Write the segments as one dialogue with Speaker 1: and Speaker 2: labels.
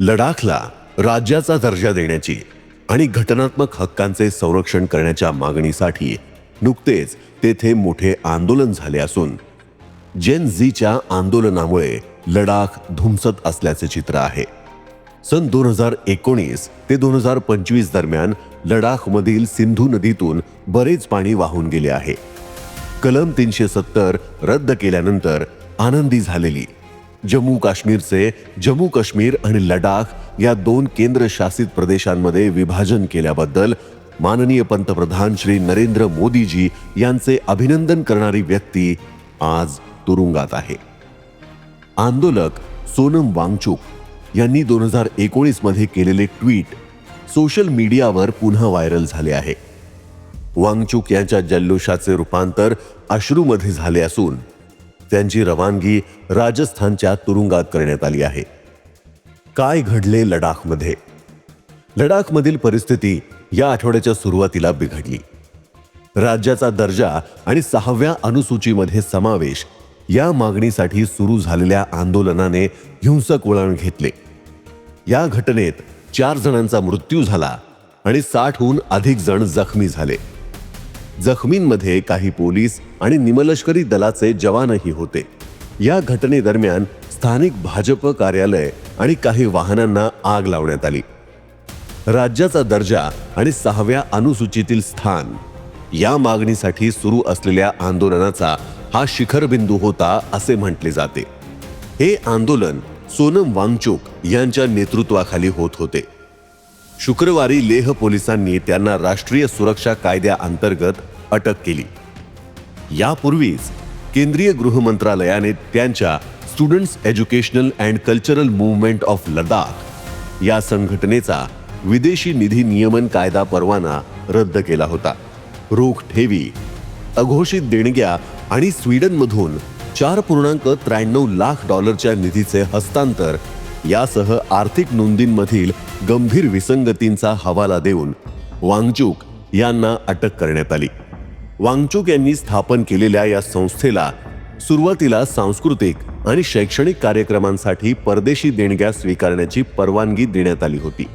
Speaker 1: लडाखला राज्याचा दर्जा देण्याची आणि घटनात्मक हक्कांचे संरक्षण करण्याच्या मागणीसाठी नुकतेच तेथे मोठे आंदोलन झाले असून जेन झीच्या आंदोलनामुळे लडाख धुमसत असल्याचे चित्र आहे. सन दोन हजार एकोणीस ते दोन हजार पंचवीस दरम्यान लडाखमधील सिंधू नदीतून बरेच पाणी वाहून गेले आहे. कलम तीनशे सत्तर रद्द केल्यानंतर आनंदी झालेली जम्मू काश्मीरचे जम्मू काश्मीर आणि लडाख या दोन केंद्रशासित प्रदेशांमध्ये विभाजन केल्याबद्दल माननीय पंतप्रधान श्री नरेंद्र मोदीजी यांचे अभिनंदन करणारी व्यक्ती आज तुरुंगात आहे. आंदोलक सोनम वांगचुक यांनी दोन हजार एकोणीसमध्ये केलेले ट्विट सोशल मीडियावर पुन्हा व्हायरल झाले आहे. वांगचुक यांच्या जल्लोषाचे रूपांतर अश्रूमध्ये झाले असून त्यांची रवानगी राजस्थानच्या तुरुंगात करण्यात आली आहे. काय घडले लडाखमध्ये? लडाखमधील परिस्थिती या आठवड्याच्या सुरुवातीला बिघडली. राज्याचा दर्जा आणि सहाव्या अनुसूचीमध्ये समावेश या मागणीसाठी सुरू झालेल्या आंदोलनाने हिंसक वळण घेतले. या घटनेत चार जणांचा मृत्यू झाला आणि साठहून अधिक जण जखमी झाले. जखमींमध्ये काही पोलीस आणि निमलष्करी दलाचे जवानही होते. या घटनेदरम्यान स्थानिक भाजप कार्यालय आणि काही वाहनांना आग लावण्यात आली. राज्याचा दर्जा आणि सहाव्या अनुसूचीतील स्थान. या मागणीसाठी सुरू असलेल्या आंदोलनाचा हा शिखरबिंदू होता असे म्हटले जाते. हे आंदोलन सोनम वांगचुक यांच्या नेतृत्वाखाली होत होते. शुक्रवारी लेह पोलिसांनी त्यांना राष्ट्रीय सुरक्षा कायद्याअंतर्गत अटक केली. यापूर्वीच केंद्रीय गृह मंत्रालयाने त्यांच्या students educational and cultural movement of Ladakh या संघटनेचा विदेशी निधी नियमन कायदा परवाना रद्द केला होता. रोख ठेवी अघोषित देणग्या आणि स्वीडनमधून चार पूर्णांक त्र्याण्णव लाख डॉलरच्या निधीचे हस्तांतर यासह आर्थिक नोंदींमधील गंभीर विसंगतींचा हवाला देऊन वांगचूक यांना अटक करण्यात आली. वांगचूक यांनी स्थापन केलेल्या या संस्थेला सुरुवातीला सांस्कृतिक आणि शैक्षणिक कार्यक्रमांसाठी परदेशी देणग्या स्वीकारण्याची परवानगी देण्यात आली होती.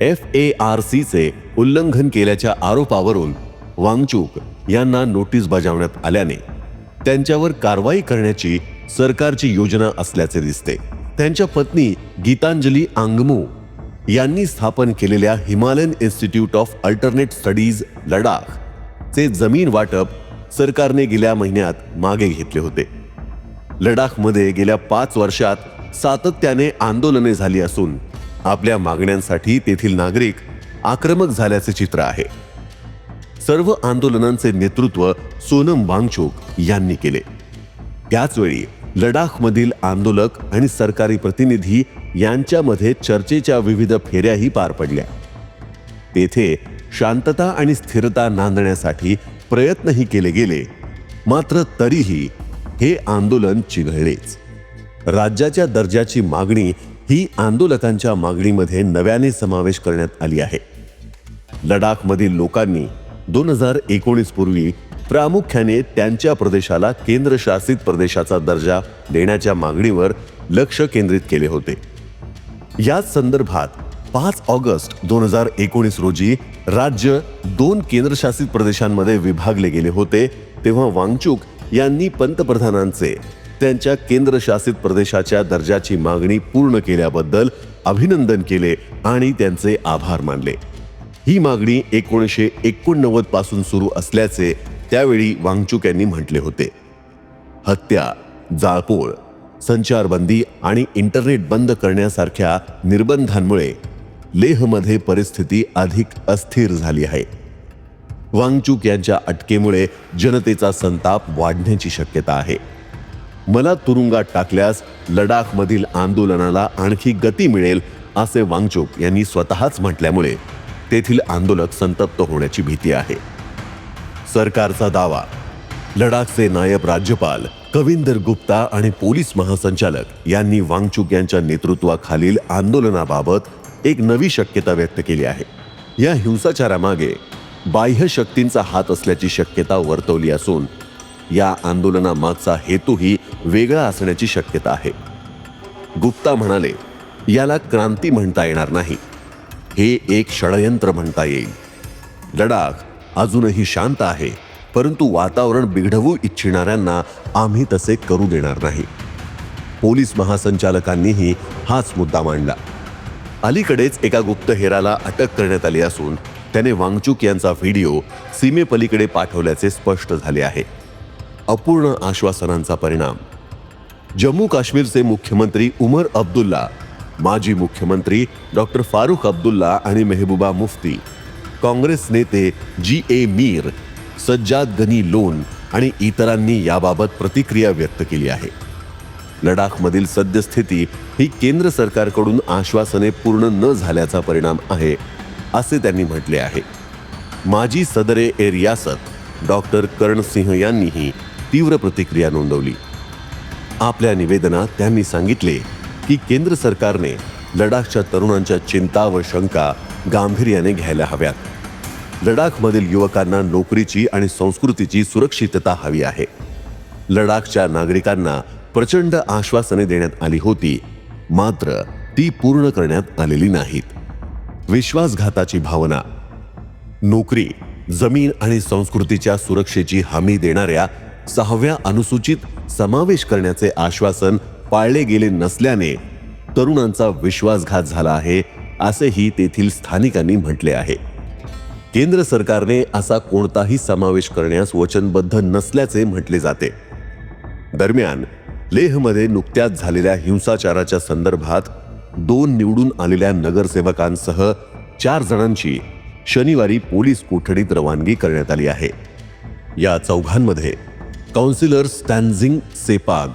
Speaker 1: एफ ए आर सीचे उल्लंघन केल्याच्या आरोपावरून वांगचूक यांना नोटीस बजावण्यात आल्याने त्यांच्यावर कारवाई करण्याची सरकारची योजना असल्याचे दिसते. त्यांच्या पत्नी गीतांजली आंगमू यांनी स्थापन केलेल्या Himalayan institute of alternate studies Ladakh चे जमीन वाटप सरकारने गेल्या महिन्यात मागे घेतले होते. लडाखमध्ये गेल्या पाच वर्षात सातत्याने आंदोलने झाली असून आपल्या मागण्यांसाठी तेथील नागरिक आक्रमक झाल्याचे चित्र आहे. सर्व आंदोलनांचे नेतृत्व सोनम वांगचूक यांनी केले. त्याचवेळी लडाखमधील आंदोलक आणि सरकारी प्रतिनिधी यांच्यामध्ये चर्चेच्या विविध फेऱ्याही पार पडल्या. तेथे शांतता आणि स्थिरता नांदण्यासाठी प्रयत्नही केले गेले मात्र तरीही हे आंदोलन चिघळलेच. राज्याच्या दर्जाची मागणी ही आंदोलकांच्या मागणीमध्ये नव्याने समावेश करण्यात आली आहे. लडाखमधील लोकांनी दोन हजार एकोणीस पूर्वी प्रामुख्याने त्यांच्या प्रदेशाला केंद्रशासित प्रदेशाचा दर्जा देण्याच्या मागणीवर लक्ष केंद्रित केले होते. याच संदर्भात पाच ऑगस्ट दोन हजार एकोणीस रोजी राज्य दोन केंद्रशासित प्रदेशांमध्ये विभागले गेले होते तेव्हा वांगचूक यांनी पंतप्रधानांचे त्यांच्या केंद्रशासित प्रदेशाच्या दर्जाची मागणी पूर्ण केल्याबद्दल अभिनंदन केले आणि त्यांचे आभार मानले. ही मागणी एकोणीसशे एकोणनव्वदपासून सुरू असल्याचे त्यावेळी वांगचूक यांनी म्हटले होते. हत्या जाळपोळ संचारबंदी आणि इंटरनेट बंद करण्यासारख्या निर्बंधांमुळे लेहमध्ये परिस्थिती अधिक अस्थिर झाली आहे. वांगचूक यांच्या अटकेमुळे जनतेचा संताप वाढण्याची शक्यता आहे. मला तुरुंगात टाकल्यास लडाखमधील आंदोलनाला आणखी गती मिळेल असे वांगचूक यांनी स्वतःच म्हटल्यामुळे तेथील आंदोलक संतप्त होण्याची भीती आहे. सरकारचा दावा. लडाखचे नायब राज्यपाल कविंदर गुप्ता आणि पोलीस महासंचालक यांनी वांगचुक यांच्या नेतृत्वाखालील आंदोलनाबाबत एक नवी शक्यता व्यक्त केली आहे. या हिंसाचारामागे बाह्य शक्तींचा हात असल्याची शक्यता वर्तवली असून या आंदोलनामागचा हेतूही वेगळा असण्याची शक्यता आहे. गुप्ता म्हणाले याला क्रांती म्हणता येणार नाही. हे एक षडयंत्र म्हणता येईल. लडाख अजूनही शांत आहे. परंतु वातावरण बिघडवू इच्छिणाऱ्यांना आम्ही तसे करू देणार नाही. पोलीस महासंचालकांनीही हाच मुद्दा मांडला. अलीकडेच एका गुप्तहेराला अटक करण्यात आली असून त्याने वांगचूक यांचा व्हिडिओ सीमेपलीकडे पाठवल्याचे स्पष्ट झाले आहे. अपूर्ण आश्वासनांचा परिणाम. जम्मू काश्मीरचे मुख्यमंत्री उमर अब्दुल्ला माजी मुख्यमंत्री डॉक्टर फारुख अब्दुल्ला आणि मेहबूबा मुफ्ती काँग्रेस नेते जी ए मीर सज्जाद गनी लोन आणि इतरांनी याबाबत प्रतिक्रिया व्यक्त केली आहे. लडाखमधील सद्यस्थिती ही केंद्र सरकारकडून आश्वासने पूर्ण न झाल्याचा परिणाम आहे असे त्यांनी म्हटले आहे. माजी सदरे ए रियासत डॉक्टर करणसिंह यांनीही तीव्र प्रतिक्रिया नोंदवली. आपल्या निवेदनात त्यांनी सांगितले की केंद्र सरकारने लडाखच्या तरुणांच्या चिंता व शंका गांभीर्याने घ्यायला हव्यात. लडाखमधील युवकांना नोकरीची आणि संस्कृतीची सुरक्षितता हवी आहे. लडाखच्या नागरिकांना प्रचंड आश्वासने देण्यात आली होती मात्र ती पूर्ण करण्यात आलेली नाहीत. विश्वासघाताची भावना. नोकरी जमीन आणि संस्कृतीच्या सुरक्षेची हमी देणाऱ्या सहाव्या अनुसूचित समावेश करण्याचे आश्वासन पाळले गेले नसल्याने तरुणांचा विश्वासघात झाला आहे असेही तेथील स्थानिकांनी म्हटले आहे. केंद्र सरकारने असा कोणताही समावेश करण्यास वचनबद्ध नसल्याचे म्हटले जाते. दरम्यान लेहमध्ये नुकत्याच झालेल्या हिंसाचाराच्या संदर्भात दोन निवडून आलेल्या नगरसेवकांसह चार जणांची शनिवारी पोलीस कोठडीत रवानगी करण्यात आली आहे. या चौघांमध्ये काउन्सिलर स्टॅन्झिंग सेपाग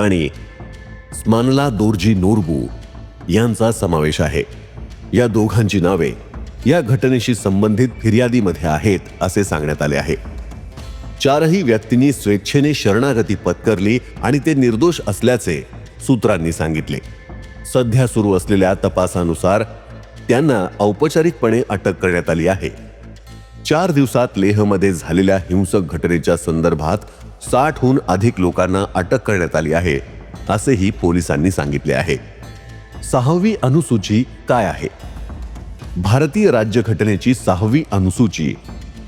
Speaker 1: आणि स्मानला दोर्जी नोरबू यांचा समावेश आहे. या दोघांची नावे या घटनेशी संबंधित फिर्यादीमध्ये आहेत असे सांगण्यात आले आहे. चारही व्यक्तींनी स्वेच्छेने शरणागती पत्करली आणि ते निर्दोष असल्याचे सूत्रांनी सांगितले. सध्या सुरू असलेल्या तपासानुसार त्यांना औपचारिकपणे अटक करण्यात आली आहे. चार दिवसात लेहमध्ये झालेल्या हिंसक घटनेच्या संदर्भात साठहून अधिक लोकांना अटक करण्यात आली आहे असेही पोलिसांनी सांगितले आहे. सहावी अनुसूची काय आहे? भारतीय राज्यघटनेची सहावी अनुसूची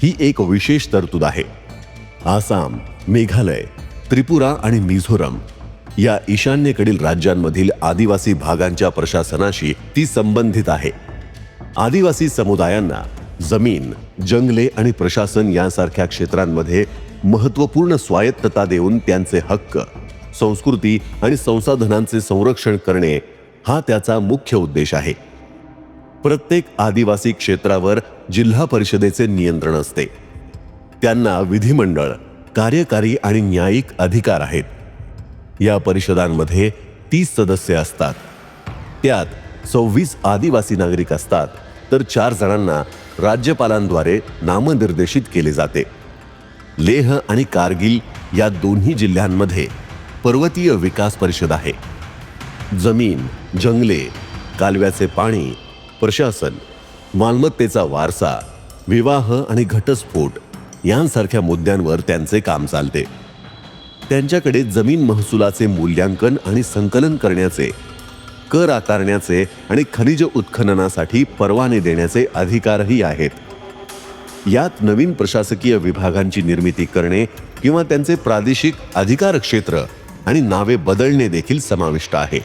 Speaker 1: ही एक विशेष तरतूद आहे. आसाम मेघालय त्रिपुरा आणि मिझोरम या ईशान्येकडील राज्यांमधील आदिवासी भागांच्या प्रशासनाशी ती संबंधित आहे. आदिवासी समुदायांना जमीन जंगले आणि प्रशासन यासारख्या क्षेत्रांमध्ये महत्त्वपूर्ण स्वायत्तता देऊन त्यांचे हक्क संस्कृती आणि संसाधनांचे संरक्षण करणे हा त्याचा मुख्य उद्देश आहे. प्रत्येक आदिवासी क्षेत्रावर जिल्हा परिषदेचे नियंत्रण असते. त्यांना विधिमंडळ कार्यकारी आणि न्यायिक अधिकार आहेत. या परिषदांमध्ये तीस सदस्य असतात. त्यात सव्वीस आदिवासी नागरिक असतात तर चार जणांना राज्यपालांद्वारे नामनिर्देशित केले जाते. लेह आणि कारगिल या दोन्ही जिल्ह्यांमध्ये पर्वतीय विकास परिषद आहे. जमीन जंगले कालव्याचे पाणी प्रशासन मालमत्तेचा वारसा विवाह आणि घटस्फोट यांसारख्या मुद्द्यांवर त्यांचे काम चालते. त्यांच्याकडे जमीन महसुलाचे मूल्यांकन आणि संकलन करण्याचे कर आकारण्याचे आणि खनिज उत्खननासाठी परवाने देण्याचे अधिकारही आहेत. यात नवीन प्रशासकीय विभागांची निर्मिती करणे किंवा त्यांचे प्रादेशिक अधिकार क्षेत्र आणि नावे बदलणे देखील समाविष्ट आहे.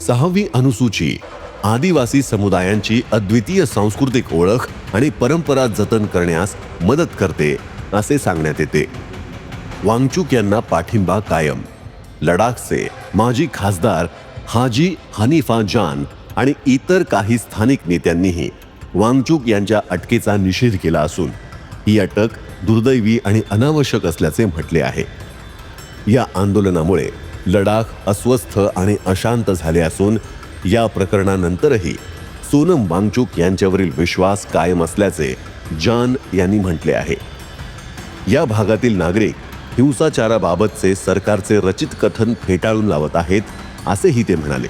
Speaker 1: सहावी अनुसूची आदिवासी समुदायांची अद्वितीय सांस्कृतिक ओळख आणि परंपरा जतन करण्यास मदत करते असे सांगण्यात येते. वांगचूक यांना पाठिंबा कायम. लडाखचे माजी खासदार हाजी हनीफा जान आणि इतर काही स्थानिक नेत्यांनीही वांगचूक यांच्या अटकेचा निषेध केला असून ही अटक दुर्दैवी आणि अनावश्यक असल्याचे म्हटले आहे. या आंदोलनामुळे लडाख अस्वस्थ आणि अशांत झाले असून या प्रकरणानंतरही सोनम वांगचूक यांच्यावरील विश्वास कायम असल्याचे जान यांनी म्हटले आहे. या भागातील नागरिक हिंसाचाराबाबतचे सरकारचे रचित कथन फेटाळून लावत आहेत असेही ते म्हणाले.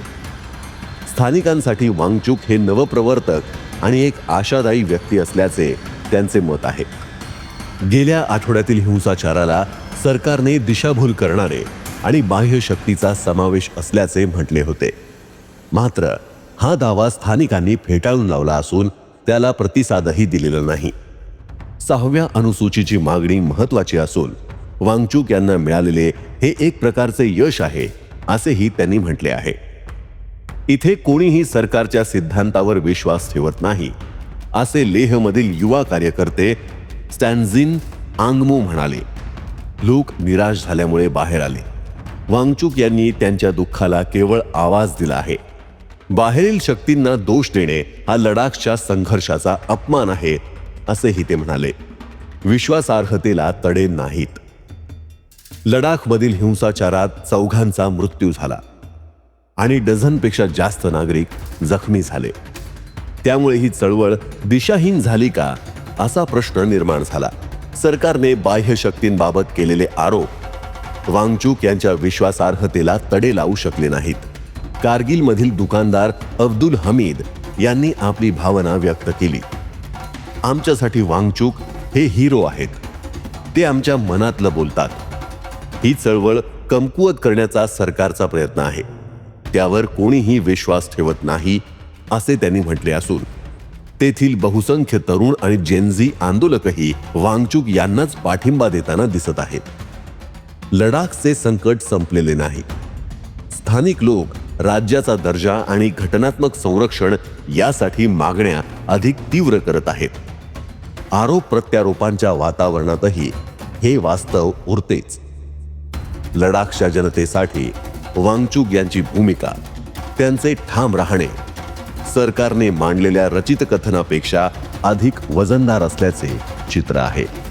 Speaker 1: स्थानिकांसाठी वांगचूक हे नवप्रवर्तक आणि एक आशादायी व्यक्ती असल्याचे त्यांचे मत आहे. गेल्या आठवड्यातील हिंसाचाराला सरकारने दिशाभूल करणारे आणि बाह्य शक्तीचा समावेश असल्याचे म्हटले होते. मात्र हा दावा स्थानिकांनी फेटाळून लावला असून त्याला प्रतिसादही दिलेला नाही. सहाव्या अनुसूचीची मागणी महत्वाची असून वांगचूक यांना मिळालेले हे एक प्रकारचे यश आहे असेही त्यांनी म्हटले आहे. इथे कोणीही सरकारच्या सिद्धांतावर विश्वास ठेवत नाही असे लेहमधील युवा कार्यकर्ते स्टॅन्झिन आंगमो म्हणाले. लोक निराश झाल्यामुळे बाहेर आले. वांगचूक यांनी त्यांच्या दुःखाला केवळ आवाज दिला आहे. बाहेरील शक्तींना दोष देणे हा लडाखच्या संघर्षाचा अपमान आहे असेही ते म्हणाले. विश्वासार्हतेला तडे नाहीत. लडाखमधील हिंसाचारात चौघांचा मृत्यू झाला आणि डझनपेक्षा जास्त नागरिक जखमी झाले. त्यामुळे ही चळवळ दिशाहीन झाली का असा प्रश्न निर्माण झाला. सरकारने बाह्य शक्तींबाबत केलेले आरोप वांगचूक यांच्या विश्वासार्हतेला तडे लावू शकले नाहीत. कारगिलमधील दुकानदार अब्दुल हमीद यांनी आपली भावना व्यक्त केली. आमच्यासाठी वांगचूक हे हिरो आहेत. ते आमच्या मनातलं बोलतात. ही चळवळ कमकुवत करण्याचा सरकारचा प्रयत्न आहे. त्यावर कोणीही विश्वास ठेवत नाही असे त्यांनी म्हटले असून. तेथील बहुसंख्य तरुण आणि जेनझी आंदोलकही वांगचूक यांनाच पाठिंबा देताना दिसत आहेत. लडाखचे संकट संपलेले नाही. स्थानिक लोक राज्याचा दर्जा आणि घटनात्मक संरक्षण यासाठी मागण्या अधिक तीव्र करत आहेत. आरोप प्रत्यारोपांच्या वातावरणातही हे वास्तव उरतेच. लडाखच्या जनतेसाठी वांगचूक यांची भूमिका त्यांचे ठाम राहणे सरकारने मांडलेल्या रचित कथनापेक्षा अधिक वजनदार असल्याचे चित्र आहे.